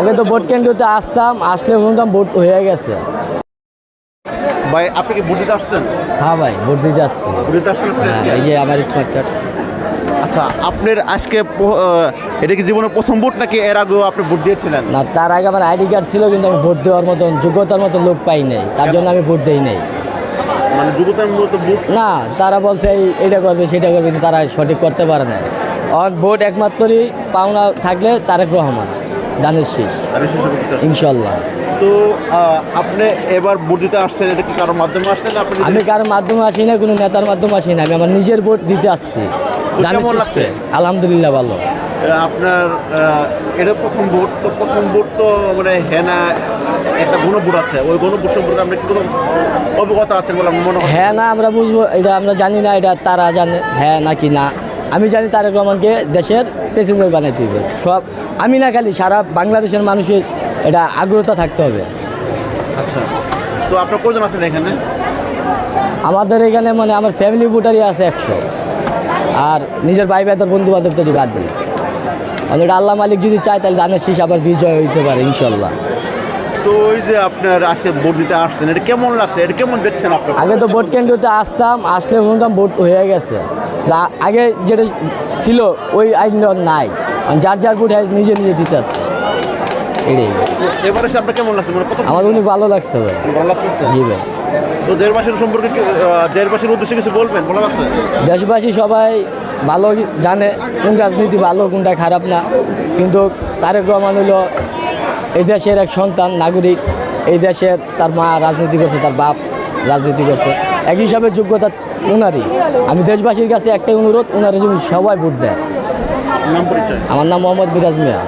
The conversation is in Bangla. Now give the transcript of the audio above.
আগে তো ভোট কেন্দ্রতে আসতাম আসলে বলতাম ভোট হয়ে গেছে। ভাই আপনি কি ভোট দিতে আসছেন? হ্যাঁ ভাই ভোট দিতে আসছি। ভোট দিতে আসছেন হ্যাঁ এই যে আমার স্মার্ট কার্ড আচ্ছা আপনার আজকে এটা কি জীবনের প্রথম ভোট নাকি এর আগেও আপনি ভোট দিয়েছিলেন? না তার আগে আমার আইডি কার্ড ছিল কিন্তু আমি ভোট দেওয়ার মতন যোগ্যতার মতো লোক পাই নাই। তার জন্য আমি ভোট দেই নাই। মানে যোগ্যতার মূলত ভোট না তারা বলছে এই- এটা করবে সেটা করবে কিন্তু তারা সঠিক করতে পারে না আর ভোট একমাত্রই পাওনা থাকলে তারেক রহমান। জানিস শেষ। আমি। ইনশাল্লাহ। তো আপনি এবার ভোট দিতে আসছেন এটা কি কারোর মাধ্যমে আসছেন আপনি আমি কারোর মাধ্যমে আসি না কোনো নেতার মাধ্যমে আসি না আমি আমার নিজের ভোট দিতে আসছি। কেমন লাগছে? আলহামদুলিল্লাহ ভালো। আপনার এটা প্রথম ভোট তো প্রথম ভোট তো মানে হেনা একটা গণভোট আছে ওই গণভোট সম্পর্কে আপনি কোনো অবগত আছেন বলে আমার মনে হয় হ্যাঁ না আমরা বুঝব এটা আমরা জানি না এটা তারা জানে হ্যাঁ নাকি না। আমি জানি তারেক রহমানকে দেশের প্রেসিডেন্ট বানাইতে হবে সব আমি না খালি সারা বাংলাদেশের মানুষের এটা আগ্রহতা থাকতে হবে। আচ্ছা। তো আপনার কজন আছেন এখানে? আমাদের এখানে মানে আমার ফ্যামিলি ভোটারই আছে একশো। আর নিজের ভাই ভাই বন্ধু বান্ধব তো বাদ দিই আর এটা আল্লাহ মালিক যদি চায় তাহলে ধানের শীষ আবার বিজয় হইতে পারে ইনশাল্লাহ। তো ওই যে আপনার আজকে ভোট দিতে আসছেন এটা কেমন লাগছে? এটা কেমন দেখছেন আপনার? আগে তো ভোট কেন্দ্রতে আসতাম আসলে শুনতাম ভোট হয়ে গেছে। আগে যেটা ছিল ওই আইন নাই। যার যার ভোট নিজে নিজে দিতে আসছে এটাই। এবারে আপনার কেমন লাগছে? মানে আমার উনি ভালো লাগছে ভাই। ভালো লাগছে? জি ভাই। তো দেশবাসীর সম্পর্কে কি, আহ, দেশবাসীর উদ্দেশ্যে কিছু বলবেন? ভালো লাগছে? দেশবাসী সবাই ভালো জানে কোন রাজনীতি ভালো কোনটা খারাপ না। কিন্তু তারেক রহমান হলো এই দেশের এক সন্তান নাগরিক। এই দেশের তার মা রাজনীতি করছে তার বাপ। রাজনীতি করছে। এক হিসাবে যোগ্যতা ওনারই আমি দেশবাসীর কাছে একটাই অনুরোধ ওনারা যদি সবাই ভোট দেয়। আমার নাম মোহাম্মদ বিরাজ মিয়া।